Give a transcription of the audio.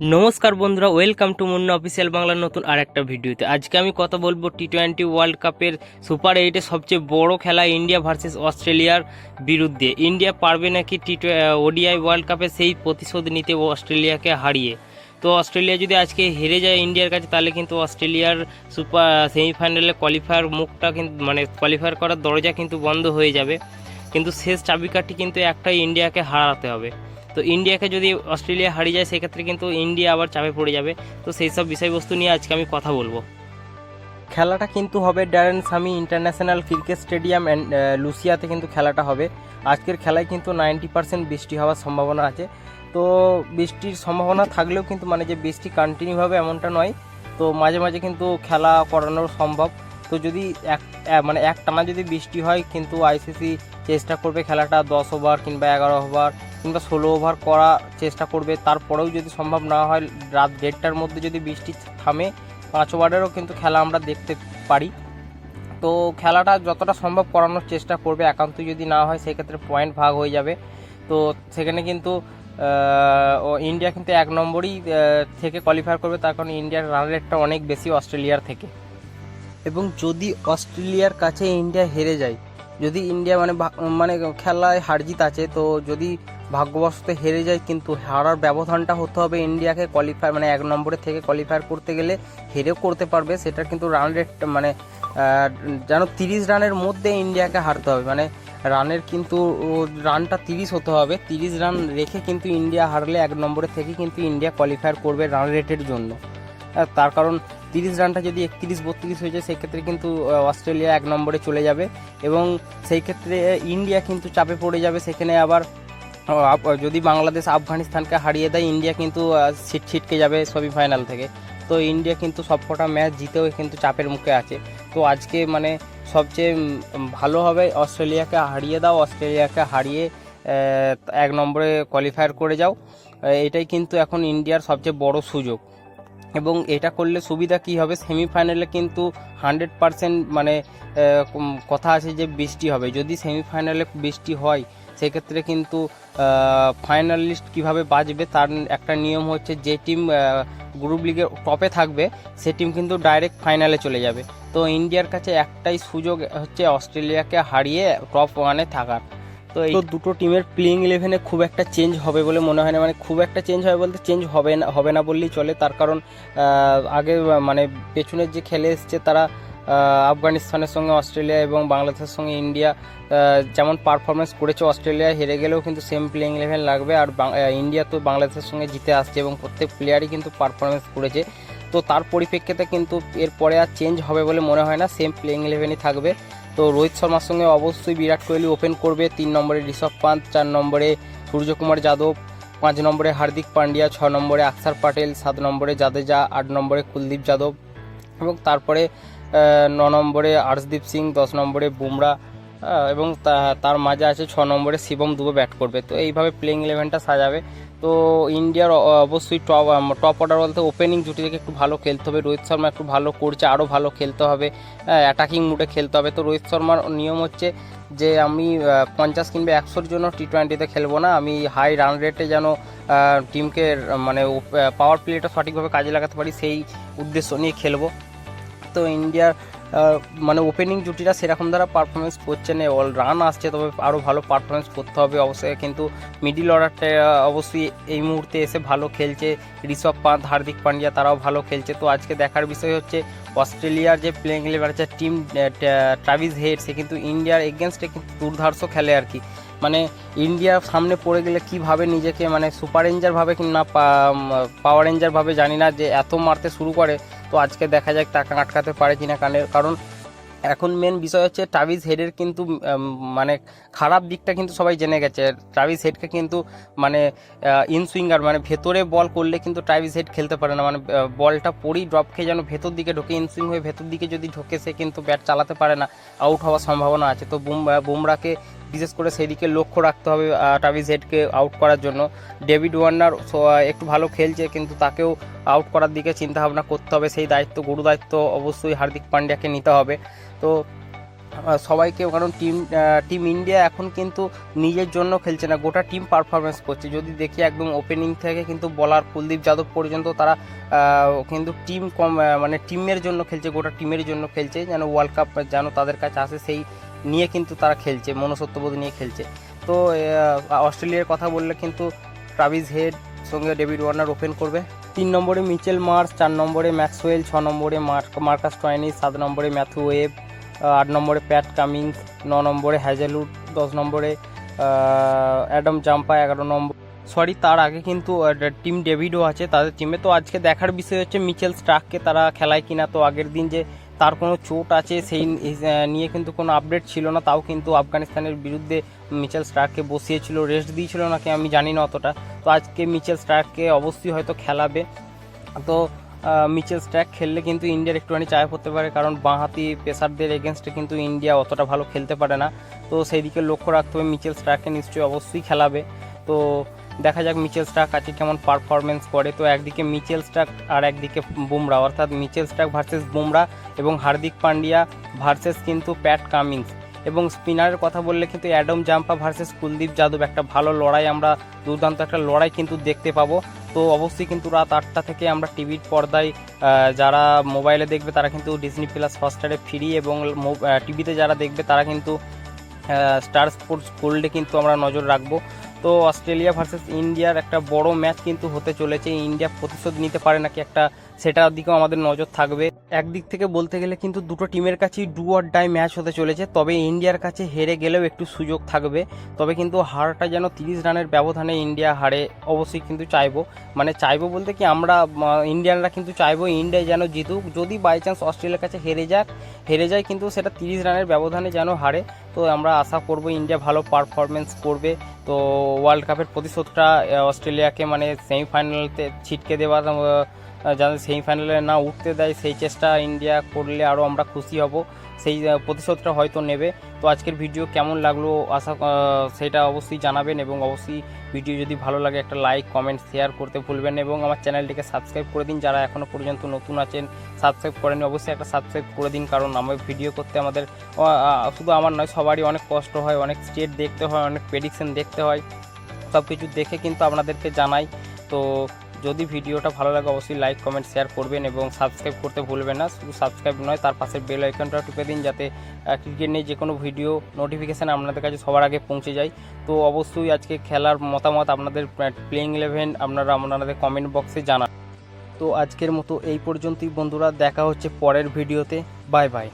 নমস্কার বন্ধুরা welcome to Munna official বাংলার নতুন আর একটা ভিডিওতে। আজকে আমি কথা বলব টি টোয়েন্টি ওয়ার্ল্ড কাপের সুপার এইটে সবচেয়ে বড় খেলা ইন্ডিয়া ভার্সেস অস্ট্রেলিয়ার বিরুদ্ধে। ইন্ডিয়া পারবে নাকি টি ওডিআই ওয়ার্ল্ড কাপে সেই প্রতিশোধ নিতে অস্ট্রেলিয়াকে হারিয়ে? তো অস্ট্রেলিয়া যদি আজকে হেরে যায় ইন্ডিয়ার কাছে, তাহলে কিন্তু অস্ট্রেলিয়ার সুপার সেমিফাইনালে কোয়ালিফায়ার মুখটা কিন্তু মানে কোয়ালিফায়ার করার দরজা কিন্তু বন্ধ হয়ে যাবে। কিন্তু শেষ চাবিকাঠি কিন্তু একটাই ইন্ডিয়াকে হারাতে হবে। তো ইন্ডিয়াকে যদি অস্ট্রেলিয়া হারিয়ে যায়, সেক্ষেত্রে কিন্তু ইন্ডিয়া আবার চাপে পড়ে যাবে। তো সেই সব বিষয়বস্তু নিয়ে আজকে আমি কথা বলব। খেলাটা কিন্তু হবে Darren Sammy international cricket stadium and লুসিয়াতে কিন্তু খেলাটা হবে। আজকের খেলায় কিন্তু নাইনটি পার্সেন্ট বৃষ্টি হওয়ার সম্ভাবনা আছে। তো বৃষ্টির সম্ভাবনা থাকলেও কিন্তু মানে যে বৃষ্টি কন্টিনিউ হবে এমনটা নয়। তো মাঝে মাঝে কিন্তু খেলা করানো সম্ভব। তো যদি এক মানে এক টানা যদি বৃষ্টি হয়, কিন্তু আইসিসি চেষ্টা করবে খেলাটা দশ ওভার কিংবা এগারো ওভার কিংবা ষোলো ওভার করা চেষ্টা করবে। তারপরেও যদি সম্ভব না হয়, রাত দেড়টার মধ্যে যদি বৃষ্টি থামে, পাঁচ ওভারেরও কিন্তু খেলা আমরা দেখতে পারি। তো খেলাটা যতটা সম্ভব করানোর চেষ্টা করবে, একান্ত যদি না হয় সেক্ষেত্রে পয়েন্ট ভাগ হয়ে যাবে। তো সেখানে কিন্তু ইন্ডিয়া কিন্তু এক নম্বরই থেকে কোয়ালিফাই করবে, তার কারণ ইন্ডিয়ার রান রেটটা অনেক বেশি অস্ট্রেলিয়ার থেকে। এবং যদি অস্ট্রেলিয়ার কাছে ইন্ডিয়া হেরে যায়, যদি ইন্ডিয়া মানে মানে খেলায় হারজিত আছে, তো যদি ভাগ্যবশত হেরে যায়, কিন্তু হারার ব্যবধানটা হতে হবে ইন্ডিয়াকে কোয়ালিফাই মানে এক নম্বরে থেকে কোয়ালিফায়ার করতে গেলে হেরেও করতে পারবে। সেটা কিন্তু রান রেট মানে যেন তিরিশ রানের মধ্যে ইন্ডিয়াকে হারতে হবে। মানে রানের কিন্তু রানটা তিরিশ হতে হবে। তিরিশ রান রেখে কিন্তু ইন্ডিয়া হারলে এক নম্বরে থেকে কিন্তু ইন্ডিয়া কোয়ালিফায়ার করবে রান রেটের জন্য। তার কারণ তিরিশ রানটা যদি একত্রিশ, বত্রিশ হয়ে যায়, সেক্ষেত্রে কিন্তু অস্ট্রেলিয়া এক নম্বরে চলে যাবে। এবং সেই ক্ষেত্রে ইন্ডিয়া কিন্তু চাপে পড়ে যাবে। সেখানে আবার যদি বাংলাদেশ আফগানিস্তানকে হারিয়ে দেয়, ইন্ডিয়া কিন্তু ছিট ছিটকে যাবে সেমিফাইনাল থেকে। তো ইন্ডিয়া কিন্তু সবকটা ম্যাচ জিতেও কিন্তু চাপের মুখে আছে। তো আজকে মানে সবচেয়ে ভালো হবে অস্ট্রেলিয়াকে হারিয়ে দাও, অস্ট্রেলিয়াকে হারিয়ে এক নম্বরে কোয়ালিফায়ার করে যাও। এটাই কিন্তু এখন ইন্ডিয়ার সবচেয়ে বড় সুযোগ। এবং এটা করলে সুবিধা কি হবে? সেমিফাইনালে কিন্তু হান্ড্রেড পারসেন্ট মানে কথা আছে যে বৃষ্টি হবে। যদি সেমিফাইনালে বৃষ্টি হয় সেক্ষেত্রে কিন্তু ফাইনালিস্ট কীভাবে বাজবে তার একটা নিয়ম হচ্ছে যে টিম গ্রুপ লিগের টপে থাকবে, সে টিম কিন্তু ডাইরেক্ট ফাইনালে চলে যাবে। তো ইন্ডিয়ার কাছে একটাই সুযোগ হচ্ছে অস্ট্রেলিয়াকে হারিয়ে টপ ওয়ানে থাকার। তো এই দুটো টিমের প্লেইং ইলেভেনে খুব একটা চেঞ্জ হবে বলে মনে হয় না। মানে খুব একটা চেঞ্জ হবে বলতে চেঞ্জ হবে না হবে না বললেই চলে। তার কারণ আগে মানে পেছনের যে খেলে এসছে তারা আফগানিস্তানের সঙ্গে অস্ট্রেলিয়া এবং বাংলাদেশের সঙ্গে ইন্ডিয়া যেমন পারফরমেন্স করেছে অস্ট্রেলিয়া, হেরে গেলেও কিন্তু সেম প্লেইং ইলেভেন লাগবে। আর ইন্ডিয়া তো বাংলাদেশের সঙ্গে জিতে আসছে এবং প্রত্যেক প্লেয়ারই কিন্তু পারফরমেন্স করেছে। তো তার পরিপ্রেক্ষিতে কিন্তু এরপরে আর চেঞ্জ হবে বলে মনে হয় না সেম প্লেইং ইলেভেনই থাকবে। তো রোহিত শর্মার সঙ্গে অবশ্যই বিরাট কোহলি ওপেন করবে। তিন নম্বরে ঋষভ পান্ত, চার নম্বরে সূর্যকুমার যাদব, পাঁচ নম্বরে হার্দিক পান্ডিয়া, ছ নম্বরে আকসার পাটেল, সাত নম্বরে জাদেজা, আট নম্বরে কুলদীপ যাদব এবং তারপরে ন নম্বরে আর্শদীপ সিং, দশ নম্বরে বুমরা এবং তার মাঝে আছে ছ নম্বরে শিবম দুবে ব্যাট করবে। তো এইভাবে প্লেইং ইলেভেনটা সাজাবে। তো ইন্ডিয়ার অবশ্যই টপ টপ অর্ডার বলতে ওপেনিং জুটি থেকে একটু ভালো খেলতে হবে। রোহিত শর্মা একটু ভালো করছে আরও ভালো খেলতে হবে। অ্যাটাকিং মুডে খেলতে হবে। তো রোহিত শর্মার নিয়ম হচ্ছে যে আমি পঞ্চাশ কিংবা একশোর জন্য টি টোয়েন্টিতে খেলব না। আমি হাই রান রেটে যেন টিমকে মানে পাওয়ার প্লেটা সঠিকভাবে কাজে লাগাতে পারি, সেই উদ্দেশ্য নিয়ে খেলব। তো ইন্ডিয়ার মানে ওপেনিং জুটিটা সেরকম দ্বারা পারফরমেন্স করছে না অল রান আসছে, তবে আরও ভালো পারফরমেন্স করতে হবে অবশ্যই, কিন্তু মিডিল অর্ডারটা অবশ্যই এই মুহূর্তে এসে ভালো খেলছে, ঋষভ পান্ত হার্দিক পান্ডিয়া তারাও ভালো খেলছে, তো আজকে দেখার বিষয় হচ্ছে অস্ট্রেলিয়ার যে প্লেইং ইলেভেন আছে টিম ট্রাভিস হেড সে কিন্তু ইন্ডিয়ার এগেনস্টে কিন্তু দুর্ধার্ষ খেলে আর কি। মানে ইন্ডিয়া সামনে পড়ে গেলে কীভাবে নিজেকে মানে সুপার রেঞ্জার ভাবে কিংবা পাওয়ার রেঞ্জার ভাবে জানি না যে এত মারতে শুরু করে তো আজকে দেখা যাক তাকে আটকাতে পারে কিনা কারণ এখন মেন বিষয় হচ্ছে ট্রাভিস হেডের কিন্তু মানে খারাপ দিকটা কিন্তু সবাই জেনে গেছে। ট্রাভিস হেডকে কিন্তু মানে ইন সুইঙ্গার মানে ভেতরে বল করলে কিন্তু ট্রাভিস হেড খেলতে পারে না। মানে বলটা পরেই ড্রপ খেয়ে যেন ভেতর দিকে ঢোকে। ইন সুইং হয়ে ভেতর দিকে যদি ঢোকে সে কিন্তু ব্যাট চালাতে পারে না। আউট হওয়ার সম্ভাবনা আছে। তো বুমরা বুমরাকে বিশেষ করে সেদিকে লক্ষ্য রাখতে হবে আহ, ট্রাভিস হেডকে আউট করার জন্য। ডেভিড ওয়ার্নার একটু ভালো খেলছে কিন্তু তাকেও আউট করার দিকে চিন্তা ভাবনা করতে হবে। সেই দায়িত্ব গুরু দায়িত্ব অবশ্যই হার্দিক পান্ডিয়াকে নিতে হবে। তো সবাইকে কারণ টিম টিম ইন্ডিয়া এখন কিন্তু নিজের জন্য খেলছে না গোটা টিম পারফরমেন্স করছে। যদি দেখি একদম ওপেনিং থেকে কিন্তু বলার কুলদীপ যাদব পর্যন্ত তারা কিন্তু টিম কম মানে টিমের জন্য খেলছে গোটা টিমের জন্য খেলছে যেন ওয়ার্ল্ড কাপ যেন তাদের কাছে আসে সেই নিয়ে কিন্তু তারা খেলছে মনসত্ববোধ নিয়ে খেলছে। তো অস্ট্রেলিয়ার কথা বললে কিন্তু ট্রাভিস হেড, সঙ্গে ডেভিড ওয়ার্নার ওপেন করবে। তিন নম্বরে মিচেল মার্স, চার নম্বরে ম্যাক্সওয়েল, ছ নম্বরে মার্ক, মার্কাস টয়নি সাত নম্বরে ম্যাথু ওয়েব আট নম্বরে প্যাট কামিংস, ন নম্বরে হ্যাজেলউড, দশ নম্বরে অ্যাডাম জাম্পা, এগারো নম্বর। সরি, তার আগে কিন্তু টিম ডেভিডও আছে, তাদের টিমে তো আজকে দেখার বিষয় হচ্ছে মিচেল স্টাককে তারা খেলায় কিনা। তো আগের দিন যে তার কোনো চোট আছে, সেই নিয়ে কিন্তু কোনো আপডেট ছিল না। তাও কিন্তু আফগানিস্তানের বিরুদ্ধে মিচেল স্টার্ককে বসিয়েছিল রেস্ট দিয়েছিল নাকি আমি জানি না অতটা। তো আজকে মিচেল স্টার্ককে অবশ্যই হয়তো খেলাবে। তো মিচেল স্ট্যাক খেললে কিন্তু ইন্ডিয়ার একটুখানি চায় পড়তে পারে, কারণ বাঁহাতি পেসারদের এগেনস্টে কিন্তু ইন্ডিয়া অতটা ভালো খেলতে পারে না। তো সেই দিকে লক্ষ্য রাখতে হবে, মিচেল স্ট্রাককে নিশ্চয়ই অবশ্যই খেলাবে। তো দেখা যাক মিচেল স্ট্রাক আছে কেমন পারফরমেন্স করে। তো একদিকে মিচেল স্ট্রাক আর একদিকে বুমরা। অর্থাৎ মিচেল স্ট্রাক ভার্সেস বুমরা এবং হার্দিক পান্ডিয়া ভার্সেস কিন্তু প্যাট কামিংস এবং স্পিনারের কথা বললে কিন্তু Adam Zampa versus Kuldeep Yadav. একটা ভালো লড়াই আমরা, দুর্দান্ত একটা লড়াই কিন্তু দেখতে পাবো। তো অবশ্যই কিন্তু রাত আটটা থেকে আমরা টিভির পর্দায় যারা মোবাইলে দেখবে তারা কিন্তু ডিজনি প্লাস হটস্টারে ফ্রি এবং টিভিতে যারা দেখবে তারা কিন্তু স্টার স্পোর্টস গোল্ডে কিন্তু আমরা নজর রাখব। তো অস্ট্রেলিয়া ভার্সেস ইন্ডিয়ার একটা বড় ম্যাচ কিন্তু হতে চলেছে। ইন্ডিয়া প্রতিশোধ নিতে পারে নাকি একটা সেটার দিকেও আমাদের নজর থাকবে। একদিক থেকে বলতে গেলে কিন্তু দুটো টিমের কাছেই ডু অর ডাই ম্যাচ হতে চলেছে। তবে ইন্ডিয়ার কাছে হেরে গেলেও একটু সুযোগ থাকবে। তবে কিন্তু হারটা যেন তিরিশ রানের ব্যবধানে ইন্ডিয়া হারে অবশ্যই কিন্তু চাইব। মানে চাইব বলতে কি আমরা ইন্ডিয়ানরা কিন্তু চাইব ইন্ডিয়া যেন জিতুক। যদি বাই চান্স অস্ট্রেলিয়ার কাছে হেরে যাক, হেরে যায় কিন্তু সেটা তিরিশ রানের ব্যবধানে যেন হারে। তো আমরা আশা করব ইন্ডিয়া ভালো পারফরমেন্স করবে। তো ওয়ার্ল্ড কাপের প্রতিশোধটা অস্ট্রেলিয়াকে মানে সেমিফাইনালতে ছিটকে দেওয়ার যাতে সেমিফাইনালে না উঠতে দেয়, সেই চেষ্টা ইন্ডিয়া করলে আরও আমরা খুশি হব। সেই প্রতিশোধটা হয়তো নেবে। তো আজকের ভিডিও কেমন লাগল আশা সেটা অবশ্যই জানাবেন এবং অবশ্যই ভিডিও যদি ভালো লাগে, একটা লাইক কমেন্ট শেয়ার করতে ভুলবেন এবং আমার চ্যানেলটিকে সাবস্ক্রাইব করে দিন। যারা এখনও পর্যন্ত নতুন আছেন সাবস্ক্রাইব করেন অবশ্যই একটা সাবস্ক্রাইব করে দিন। কারণ আমার ভিডিও করতে আমাদের শুধু আমার নয়, সবারই অনেক কষ্ট হয়, অনেক স্টেট দেখতে হয়, অনেক প্রেডিকশন দেখতে হয়। সব কিছু দেখে কিন্তু আপনাদেরকে জানাই। তো যদি ভিডিওটা ভালো লাগে, অবশ্যই লাইক কমেন্ট শেয়ার করবেন এবং সাবস্ক্রাইব করতে ভুলবেন না। শুধু সাবস্ক্রাইব নয়, তার পাশে বেল আইকনটা টিপে দিন যাতে ক্রিকেট নিয়ে যে কোনো ভিডিও নোটিফিকেশান আপনাদের কাছে সবার আগে পৌঁছে যায়। তো অবশ্যই আজকে খেলার মতামত আপনাদের প্লেইং ইলেভেন আপনারা আপনাদের কমেন্ট বক্সে জানান। তো আজকের মতো এই পর্যন্তই বন্ধুরা, দেখা হচ্ছে পরের ভিডিওতে বাই বাই